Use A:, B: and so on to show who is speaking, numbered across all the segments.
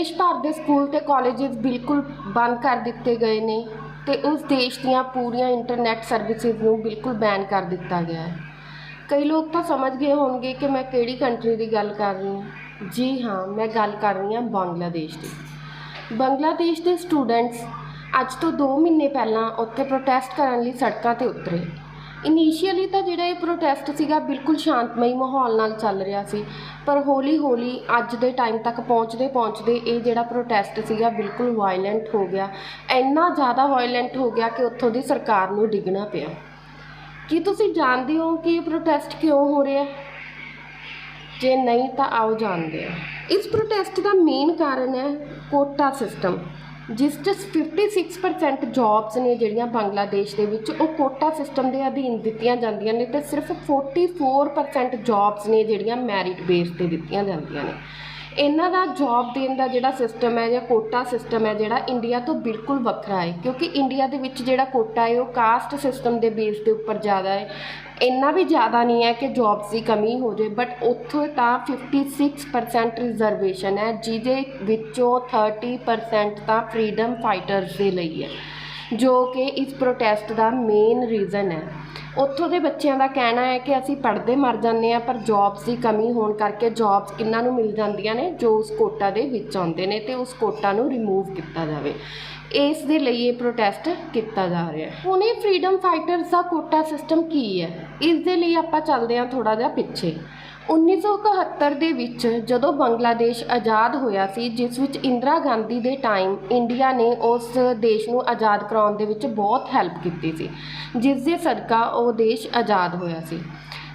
A: ਦੇਸ਼ ਭਰ ਦੇ ਸਕੂਲ ਤੇ ਕਾਲਜਸ ਬਿਲਕੁਲ ਬੰਦ ਕਰ ਦਿੱਤੇ ਗਏ ਨੇ ਤੇ ਉਸ ਦੇਸ਼ ਦੀਆਂ ਪੂਰੀਆਂ ਇੰਟਰਨੈਟ ਸਰਵਿਸਿਜ਼ ਨੂੰ ਬਿਲਕੁਲ ਬੈਨ ਕਰ ਦਿੱਤਾ ਗਿਆ ਹੈ। ਕਈ ਲੋਕ ਤਾਂ ਸਮਝ ਗਏ ਹੋਣਗੇ ਕਿ ਮੈਂ ਕਿਹੜੀ ਕੰਟਰੀ ਦੀ ਗੱਲ ਕਰ ਰਹੀ ਹਾਂ। ਜੀ ਹਾਂ, ਮੈਂ ਗੱਲ ਕਰ ਰਹੀ ਹਾਂ ਬੰਗਲਾਦੇਸ਼ ਦੀ। ਬੰਗਲਾਦੇਸ਼ ਦੇ ਸਟੂਡੈਂਟਸ ਅੱਜ ਤੋਂ 2 ਮਹੀਨੇ ਪਹਿਲਾਂ ਉੱਥੇ ਪ੍ਰੋਟੈਸਟ ਕਰਨ ਲਈ ਸੜਕਾਂ ਤੇ ਉਤਰੇ। ਇਨੀਸ਼ੀਅਲੀ ਤਾਂ ਜਿਹੜਾ ਇਹ ਪ੍ਰੋਟੈਸਟ ਸੀਗਾ ਬਿਲਕੁਲ ਸ਼ਾਂਤਮਈ ਮਾਹੌਲ ਨਾਲ ਚੱਲ ਰਿਹਾ ਸੀ, ਪਰ ਹੌਲੀ ਹੌਲੀ ਅੱਜ ਦੇ ਟਾਈਮ ਤੱਕ ਪਹੁੰਚਦੇ ਪਹੁੰਚਦੇ ਇਹ ਜਿਹੜਾ ਪ੍ਰੋਟੈਸਟ ਸੀਗਾ ਬਿਲਕੁਲ ਵਾਇਲੈਂਟ ਹੋ ਗਿਆ। ਇੰਨਾ ਜ਼ਿਆਦਾ ਵਾਇਲੈਂਟ ਹੋ ਗਿਆ ਕਿ ਉੱਥੋਂ ਦੀ ਸਰਕਾਰ ਨੂੰ ਡਿੱਗਣਾ ਪਿਆ। ਕੀ ਤੁਸੀਂ ਜਾਣਦੇ ਹੋ ਕਿ ਇਹ ਪ੍ਰੋਟੈਸਟ ਕਿਉਂ ਹੋ ਰਿਹਾ? ਹੈ ਜੇ ਨਹੀਂ ਤਾਂ ਆਓ ਜਾਣਦੇ ਹਾਂ। ਇਸ ਪ੍ਰੋਟੈਸਟ ਦਾ ਮੇਨ ਕਾਰਨ ਹੈ ਕੋਟਾ ਸਿਸਟਮ ਜਿਸ 'ਚ 56% ਜੌਬਸ ਨੇ ਜਿਹੜੀਆਂ ਬੰਗਲਾਦੇਸ਼ ਦੇ ਵਿੱਚ, ਉਹ ਕੋਟਾ ਸਿਸਟਮ ਦੇ ਅਧੀਨ ਦਿੱਤੀਆਂ ਜਾਂਦੀਆਂ ਨੇ ਤੇ ਸਿਰਫ 44% ਜੌਬਸ ਨੇ ਜਿਹੜੀਆਂ ਮੈਰਿਟ ਬੇਸ ਤੇ ਦਿੱਤੀਆਂ ਜਾਂਦੀਆਂ ਨੇ। ਇਹਨਾਂ ਦਾ ਜੌਬ ਦੇਣ ਦਾ ਜਿਹੜਾ ਸਿਸਟਮ ਹੈ ਜਾਂ ਕੋਟਾ ਸਿਸਟਮ ਹੈ ਜਿਹੜਾ ਇੰਡੀਆ ਤੋਂ ਬਿਲਕੁਲ ਵੱਖਰਾ ਹੈ, ਕਿਉਂਕਿ ਇੰਡੀਆ ਦੇ ਵਿੱਚ ਜਿਹੜਾ ਕੋਟਾ ਹੈ ਉਹ ਕਾਸਟ ਸਿਸਟਮ ਦੇ ਬੇਸ ਦੇ ਉੱਪਰ ਜ਼ਿਆਦਾ ਹੈ। ਇੰਨਾ ਵੀ ਜ਼ਿਆਦਾ ਨਹੀਂ ਹੈ ਕਿ ਜੌਬਸ ਦੀ ਕਮੀ ਹੋ ਜਾਏ ਬਟ ਉੱਥੋਂ ਤਾਂ 56% ਰਿਜ਼ਰਵੇਸ਼ਨ ਹੈ, ਜਿਹਦੇ ਵਿੱਚੋਂ 30% ਤਾਂ ਫਰੀडम ਫਾਈਟਰਸ ਦੇ ਲਈ ਹੈ। ਜੋ ਕਿ ਇਸ ਪ੍ਰੋਟੈਸਟ ਦਾ ਮੇਨ ਰੀਜ਼ਨ ਹੈ। ਉੱਥੋਂ ਦੇ ਬੱਚਿਆਂ ਦਾ ਕਹਿਣਾ ਹੈ ਕਿ ਅਸੀਂ ਪੜ੍ਹਦੇ ਮਰ ਜਾਂਦੇ ਆ ਪਰ ਜੌਬਸ ਦੀ ਕਮੀ ਹੋਣ ਕਰਕੇ ਜੌਬਸ ਕਿੰਨਾਂ ਨੂੰ ਮਿਲ ਜਾਂਦੀਆਂ ਨੇ ਜੋ ਉਸ ਕੋਟਾ ਦੇ ਵਿੱਚ ਆਉਂਦੇ ਨੇ ਤੇ ਉਸ ਕੋਟਾ ਨੂੰ ਰਿਮੂਵ ਕੀਤਾ ਜਾਵੇ। ਇਸ ਦੇ ਲਈ ਇਹ ਪ੍ਰੋਟੈਸਟ ਕੀਤਾ ਜਾ ਰਿਹਾ ਹੈ। ਹੁਣ ਇਹ ਫਰੀडम ਫਾਈਟਰਸ ਦਾ ਕੋਟਾ ਸਿਸਟਮ ਕੀ ਹੈ? ਇਸ ਦੇ ਲਈ ਆਪਾਂ ਚੱਲਦੇ ਹਾਂ ਥੋੜਾ ਜਿਹਾ ਪਿੱਛੇ। 1971 ਦੇ ਵਿੱਚ ਜਦੋਂ ਬੰਗਲਾਦੇਸ਼ ਆਜ਼ਾਦ ਹੋਇਆ ਸੀ, ਜਿਸ ਵਿੱਚ ਇੰਦਰਾ ਗਾਂਧੀ ਦੇ ਟਾਈਮ ਇੰਡੀਆ ਨੇ ਉਸ ਦੇਸ਼ ਨੂੰ ਆਜ਼ਾਦ ਕਰਾਉਣ ਦੇ ਵਿੱਚ ਬਹੁਤ ਹੈਲਪ ਕੀਤੀ ਸੀ, ਜਿਸ ਦੇ ਸਦਕਾ ਉਹ ਦੇਸ਼ ਆਜ਼ਾਦ ਹੋਇਆ ਸੀ।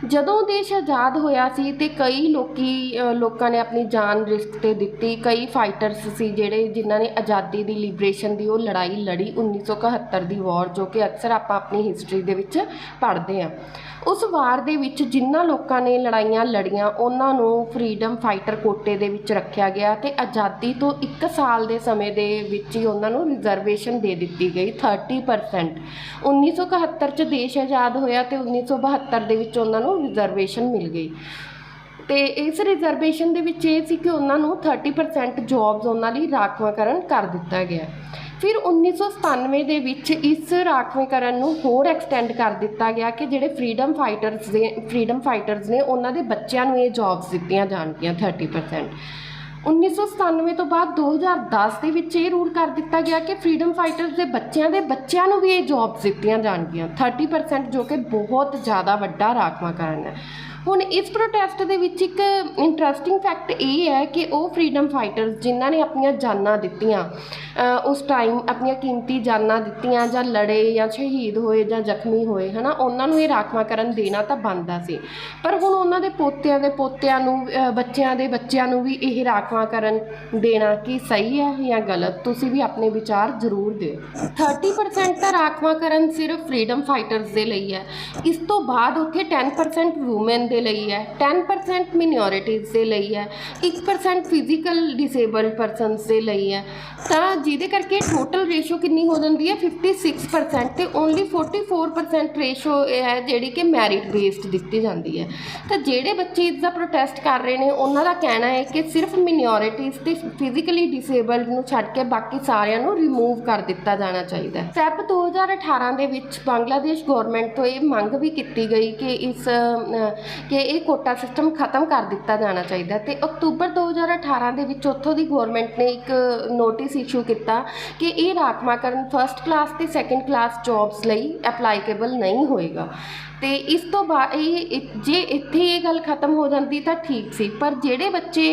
A: ਜਦੋਂ ਦੇਸ਼ ਆਜ਼ਾਦ ਹੋਇਆ ਸੀ ਤੇ ਕਈ ਲੋਕੀ ਲੋਕਾਂ ਨੇ ਆਪਣੀ ਜਾਨ ਰਿਸਕ ਤੇ ਦਿੱਤੀ। ਕਈ ਫਾਈਟਰਸ ਸੀ ਜਿਹੜੇ ਜਿਨ੍ਹਾਂ ਨੇ ਆਜ਼ਾਦੀ ਦੀ ਲਿਬਰੇਸ਼ਨ ਦੀ ਉਹ ਲੜਾਈ ਲੜੀ 1971 ਦੀ ਵਾਰ ਜੋ ਕਿ ਅਕਸਰ ਆਪਾਂ ਆਪਣੀ ਹਿਸਟਰੀ ਦੇ ਵਿੱਚ ਪੜ੍ਹਦੇ ਹਾਂ। ਉਸ ਵਾਰ ਦੇ ਵਿੱਚ ਜਿਨ੍ਹਾਂ ਲੋਕਾਂ ਨੇ ਲੜਾਈਆਂ ਲੜੀਆਂ, ਉਹਨਾਂ ਨੂੰ ਫਰੀडम ਫਾਈਟਰ ਕੋਟੇ ਦੇ ਵਿੱਚ ਰੱਖਿਆ ਗਿਆ ਤੇ ਆਜ਼ਾਦੀ ਤੋਂ 1 ਸਾਲ ਦੇ ਸਮੇਂ ਦੇ ਵਿੱਚ ਹੀ ਉਹਨਾਂ ਨੂੰ ਰਿਜ਼ਰਵੇਸ਼ਨ ਦੇ ਦਿੱਤੀ ਗਈ 30% 1971 ਚ ਦੇਸ਼ ਆਜ਼ਾਦ ਹੋਇਆ ਤੇ 1972 ਦੇ ਵਿੱਚ ਉਹਨਾਂ ਨੂੰ ਰਿਜ਼ਰਵੇਸ਼ਨ ਮਿਲ ਗਈ। ਤੇ ਇਸ ਰਿਜ਼ਰਵੇਸ਼ਨ ਦੇ ਵਿੱਚ ਇਹ ਸੀ ਕਿ ਉਹਨਾਂ ਨੂੰ 30% ਜੌਬਸ ਉਹਨਾਂ ਲਈ ਰਾਖਵਾਂਕਰਨ ਕਰ ਦਿੱਤਾ ਗਿਆ। ਫਿਰ 1997 ਦੇ ਵਿੱਚ ਇਸ ਰਾਖਵੇਂਕਰਨ ਨੂੰ ਹੋਰ ਐਕਸਟੈਂਡ ਕਰ ਦਿੱਤਾ ਗਿਆ ਕਿ ਜਿਹੜੇ ਫਰੀडम ਫਾਈਟਰਸ ਦੇ ਫਰੀडम ਫਾਈਟਰਸ ਨੇ ਉਹਨਾਂ ਦੇ ਬੱਚਿਆਂ ਨੂੰ ਇਹ ਜੌਬਸ ਦਿੱਤੀਆਂ ਜਾਣਗੀਆਂ 30% 1997 ਤੋਂ ਬਾਅਦ 2010 ਦੇ ਵਿੱਚ ਇਹ ਰੂਲ ਕਰ ਦਿੱਤਾ ਗਿਆ ਕਿ ਫਰੀडम ਫਾਈਟਰਸ ਦੇ ਬੱਚਿਆਂ ਦੇ ਬੱਚਿਆਂ ਨੂੰ ਵੀ ਇਹ ਜੌਬਸ ਦਿੱਤੀਆਂ ਜਾਣਗੀਆਂ। 30% ਜੋ ਕਿ ਬਹੁਤ ਜ਼ਿਆਦਾ ਵੱਡਾ ਰਾਖਵਾਂਕਰਨ ਹੈ। ਹੁਣ ਇਸ ਪ੍ਰੋਟੈਸਟ ਦੇ ਵਿੱਚ ਇੱਕ ਇੰਟਰਸਟਿੰਗ ਫੈਕਟ ਇਹ ਹੈ ਕਿ ਉਹ ਫਰੀडम ਫਾਈਟਰਸ ਜਿਨ੍ਹਾਂ ਨੇ ਆਪਣੀਆਂ ਜਾਨਾਂ ਦਿੱਤੀਆਂ ਉਸ ਟਾਈਮ ਆਪਣੀਆਂ ਕੀਮਤੀ ਜਾਨਾਂ ਦਿੱਤੀਆਂ ਜਾਂ ਲੜੇ ਜਾਂ ਸ਼ਹੀਦ ਹੋਏ ਜਾਂ ਜ਼ਖਮੀ ਹੋਏ, ਹਨਾ, ਉਹਨਾਂ ਨੂੰ ਇਹ ਰਾਖਵਾਂਕਰਨ ਦੇਣਾ ਤਾਂ ਬਣਦਾ ਸੀ। ਪਰ ਹੁਣ ਉਹਨਾਂ ਦੇ ਪੋਤਿਆਂ ਦੇ ਪੋਤਿਆਂ ਨੂੰ ਬੱਚਿਆਂ ਦੇ ਬੱਚਿਆਂ ਨੂੰ ਵੀ ਇਹ ਰਾਖਵਾਂਕਰਨ ਦੇਣਾ ਕੀ ਸਹੀ ਹੈ ਜਾਂ ਗਲਤ, ਤੁਸੀਂ ਵੀ ਆਪਣੇ ਵਿਚਾਰ ਜ਼ਰੂਰ ਦਿਓ। 30% ਤਾਂ ਰਾਖਵਾਂਕਰਨ ਸਿਰਫ ਫਰੀडम ਫਾਈਟਰਸ ਦੇ ਲਈ ਹੈ। ਇਸ ਤੋਂ ਬਾਅਦ ਉੱਥੇ 10% ਦੇ ਦੇ ਲਈ ਹੈ 10% ਮਿਨੋਰਿਟੀਜ਼ ਦੇ ਲਈ ਹੈ 1% ਫਿਜ਼ੀਕਲ ਡਿਸੇਬਲਡ ਪਰਸਨਸ ਦੇ ਲਈ ਹੈ। ਤਾਂ ਜਿਹਦੇ ਕਰਕੇ ਟੋਟਲ ਰੇਸ਼ੋ ਕਿੰਨੀ ਹੋ ਜਾਂਦੀ ਹੈ? 56% ਤੇ ਓਨਲੀ 44% ਰੇਸ਼ੋ ਹੈ ਜਿਹੜੀ ਕਿ ਮੈਰਿਟ ਬੇਸਡ ਦਿੱਤੀ ਜਾਂਦੀ ਹੈ। ਤਾਂ ਜਿਹੜੇ ਬੱਚੇ ਇਸ ਦਾ ਪ੍ਰੋਟੈਸਟ ਕਰ ਰਹੇ ਨੇ, ਉਹਨਾਂ ਦਾ ਕਹਿਣਾ ਹੈ ਕਿ ਸਿਰਫ ਮਿਨੋਰਿਟੀਜ਼ ਤੇ ਫਿਜ਼ੀਕਲੀ ਡਿਸੇਬਲਡ ਨੂੰ ਛੱਡ ਕੇ ਬਾਕੀ ਸਾਰਿਆਂ ਨੂੰ ਰਿਮੂਵ ਕਰ ਦਿੱਤਾ ਜਾਣਾ ਚਾਹੀਦਾ ਹੈ। ਸੈਪ 2018 ਦੇ ਵਿੱਚ ਬੰਗਲਾਦੇਸ਼ ਗਵਰਨਮੈਂਟ ਤੋਂ ਇਹ ਮੰਗ ਵੀ ਕੀਤੀ ਗਈ ਕਿ ਇਸ ਕਿ ਇਹ ਕੋਟਾ ਸਿਸਟਮ ਖਤਮ ਕਰ ਦਿੱਤਾ ਜਾਣਾ ਚਾਹੀਦਾ ਤੇ ਅਕਤੂਬਰ 2018 ਦੇ ਵਿੱਚ ਉੱਥੋਂ ਦੀ ਗਵਰਨਮੈਂਟ ਨੇ ਇੱਕ ਨੋਟਿਸ ਇਸ਼ੂ ਕੀਤਾ ਕਿ ਇਹ ਰਾਖਵਾਂਕਰਨ ਫਰਸਟ ਕਲਾਸ ਤੇ ਸੈਕੰਡ ਕਲਾਸ ਜੌਬਸ ਲਈ ਅਪਲਾਈਕੇਬਲ ਨਹੀਂ ਹੋਏਗਾ। ਤੇ ਇਸ ਤੋਂ ਬਾਅਦ ਇਹ ਜੇ ਇੱਥੇ ਇਹ ਗੱਲ ਖਤਮ ਹੋ ਜਾਂਦੀ ਤਾਂ ਠੀਕ ਸੀ ਪਰ ਜਿਹੜੇ ਬੱਚੇ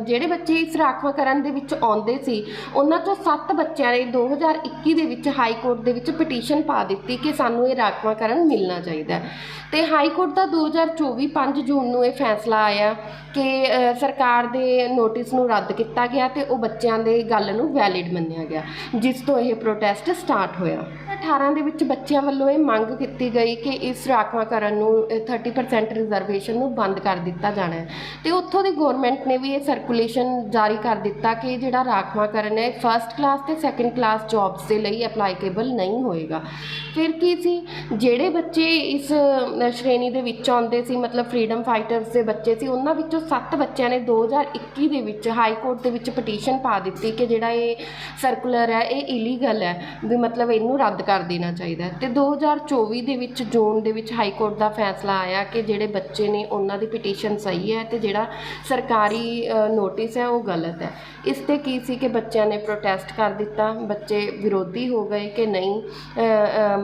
A: ਜਿਹੜੇ ਬੱਚੇ ਇਸ ਰਾਖਵਾਂਕਰਨ ਦੇ ਵਿੱਚ ਆਉਂਦੇ ਸੀ, ਉਹਨਾਂ ਚੋਂ 7 ਬੱਚਿਆਂ ਨੇ 2021 ਦੇ ਵਿੱਚ ਹਾਈ ਕੋਰਟ ਦੇ ਵਿੱਚ ਪਟੀਸ਼ਨ ਪਾ ਦਿੱਤੀ ਕਿ ਸਾਨੂੰ ਇਹ ਰਾਖਵਾਂਕਰਨ ਮਿਲਣਾ ਚਾਹੀਦਾ ਹੈ। ਤੇ ਹਾਈ ਕੋਰਟ ਦਾ 2024 5 ਜੂਨ ਨੂੰ ਇਹ ਫੈਸਲਾ ਆਇਆ ਕਿ ਸਰਕਾਰ ਦੇ ਨੋਟਿਸ ਨੂੰ ਰੱਦ ਕੀਤਾ ਗਿਆ ਤੇ ਉਹ ਬੱਚਿਆਂ ਦੇ ਗੱਲ ਨੂੰ ਵੈਲਿਡ ਮੰਨਿਆ ਗਿਆ, ਜਿਸ ਤੋਂ ਇਹ ਪ੍ਰੋਟੈਸਟ ਸਟਾਰਟ ਹੋਇਆ 18 ਦੇ ਵਿੱਚ ਬੱਚਿਆਂ ਵੱਲੋਂ ਇਹ ਮੰਗ ਕੀਤੀ ਗਈ ਕਿ ਇਸ ਰਾਖਵਾਂਕਰਨ ਨੂੰ ਅ, 30% ਰਿਜ਼ਰਵੇਸ਼ਨ ਨੂੰ ਬੰਦ ਕਰ ਦਿੱਤਾ ਜਾਣਾ ਹੈ। ਤੇ ਉੱਥੋਂ ਦੀ ਗਵਰਨਮੈਂਟ ਨੇ ਵੀ ਇਹ ਸਰਕੂਲੇਸ਼ਨ ਜਾਰੀ ਕਰ ਦਿੱਤਾ ਕਿ ਜਿਹੜਾ ਰਾਖਵਾਂਕਰਨ ਹੈ ਫਰਸਟ ਕਲਾਸ ਤੇ ਸੈਕੰਡ ਕਲਾਸ ਜੌਬਸ ਦੇ ਲਈ ਅਪਲਾਈਕੇਬਲ ਨਹੀਂ ਹੋਏਗਾ। ਫਿਰ ਕੀ ਸੀ? ਜਿਹੜੇ ਬੱਚੇ ਇਸ ਸ਼੍ਰੇਣੀ ਦੇ ਵਿੱਚ ਆਉਂਦੇ ਸੀ ਮਤਲਬ ਫਰੀडम ਫਾਈਟਰਸ ਦੇ ਬੱਚੇ ਸੀ ਉਹਨਾਂ ਵਿੱਚੋਂ 7 ਬੱਚਿਆਂ ਨੇ 2021 ਦੇ ਵਿੱਚ ਹਾਈ ਕੋਰਟ ਦੇ ਵਿੱਚ ਪਟੀਸ਼ਨ ਪਾ ਦਿੱਤੀ ਕਿ ਜਿਹੜਾ ਇਹ ਸਰਕੂਲਰ ਹੈ ਇਹ ਇਲੀਗਲ ਹੈ ਵੀ ਮਤਲਬ ਇਹਨੂੰ ਰੱਦ ਕਰ ਦੇਣਾ ਚਾਹੀਦਾ ਹੈ। ਤੇ 2024 ਦੇ ਵਿੱਚ ਜੂਨ ਦੇ ਵਿੱਚ ਵਿੱਚ ਹਾਈ ਕੋਰਟ ਦਾ ਫੈਸਲਾ ਆਇਆ ਕਿ ਜਿਹੜੇ ਬੱਚੇ ਨੇ ਉਹਨਾਂ ਦੀ ਪਟੀਸ਼ਨ ਸਹੀ ਹੈ ਤੇ ਜਿਹੜਾ ਸਰਕਾਰੀ ਨੋਟਿਸ ਹੈ ਉਹ ਗਲਤ ਹੈ। ਇਸ ਤੇ ਕੀ ਸੀ ਕਿ ਬੱਚਿਆਂ ਨੇ ਪ੍ਰੋਟੈਸਟ ਕਰ ਦਿੱਤਾ, ਬੱਚੇ ਵਿਰੋਧੀ ਹੋ ਗਏ ਕਿ ਨਹੀਂ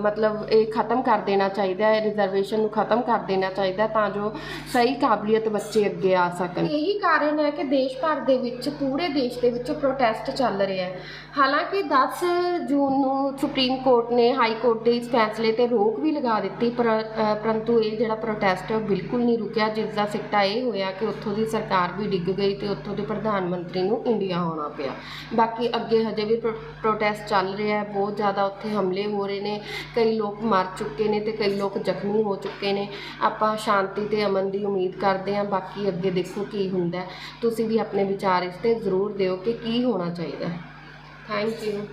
A: ਮਤਲਬ ਇਹ ਖਤਮ ਕਰ ਦੇਣਾ ਚਾਹੀਦਾ ਹੈ ਰਿਜ਼ਰਵੇਸ਼ਨ ਨੂੰ ਖਤਮ ਕਰ ਦੇਣਾ ਚਾਹੀਦਾ ਤਾਂ ਜੋ ਸਹੀ ਕਾਬਲੀਅਤ ਬੱਚੇ ਅੱਗੇ ਆ ਸਕਣ। ਇਹੀ ਕਾਰਨ ਹੈ ਕਿ ਦੇਸ਼ ਭਰ ਦੇ ਵਿੱਚ, ਪੂਰੇ ਦੇਸ਼ ਦੇ ਵਿੱਚ ਪ੍ਰੋਟੈਸਟ ਚੱਲ ਰਿਹਾ ਹੈ। ਹਾਲਾਂਕਿ 10 ਜੂਨ ਨੂੰ ਸੁਪਰੀਮ ਕੋਰਟ ਨੇ ਹਾਈ ਕੋਰਟ ਦੇ ਇਸ ਫੈਸਲੇ ਤੇ ਰੋਕ ਵੀ ਲਗਾ ਦਿੱਤੀ, ਪਰ ਪਰੰਤੂ ਇਹ ਜਿਹੜਾ ਪ੍ਰੋਟੈਸਟ ਹੈ ਉਹ ਬਿਲਕੁਲ ਨਹੀਂ ਰੁਕਿਆ, ਜਿਸ ਦਾ ਸਿੱਟਾ ਇਹ ਹੋਇਆ ਕਿ ਉੱਥੋਂ ਦੀ ਸਰਕਾਰ ਵੀ ਡਿੱਗ ਗਈ ਤੇ ਉੱਥੋਂ ਦੇ ਪ੍ਰਧਾਨ ਮੰਤਰੀ ਨੂੰ ਇੰਡੀਆ ਆਉਣਾ ਪਿਆ। ਬਾਕੀ ਅੱਗੇ ਹਜੇ ਵੀ ਪ੍ਰੋ- ਪ੍ਰੋਟੈਸਟ ਚੱਲ ਰਿਹਾ ਹੈ, ਬਹੁਤ ਜ਼ਿਆਦਾ ਉੱਥੇ ਹਮਲੇ ਹੋ ਰਹੇ ਨੇ, ਕਈ ਲੋਕ ਮਰ ਚੁੱਕੇ ਨੇ ਤੇ ਕਈ ਲੋਕ ਜ਼ਖਮੀ ਹੋ ਚੁੱਕੇ ਨੇ। ਆਪਾਂ ਸ਼ਾਂਤੀ ਤੇ ਅਮਨ ਦੀ ਉਮੀਦ ਕਰਦੇ ਹਾਂ, ਬਾਕੀ ਅੱਗੇ ਦੇਖੋ ਕੀ ਹੁੰਦਾ ਤੁਸੀਂ ਵੀ ਆਪਣੇ ਵਿਚਾਰ ਇਸ ਤੇ ਜ਼ਰੂਰ ਦਿਓ ਕਿ ਕੀ ਹੋਣਾ ਚਾਹੀਦਾ ਥੈਂਕ ਯੂ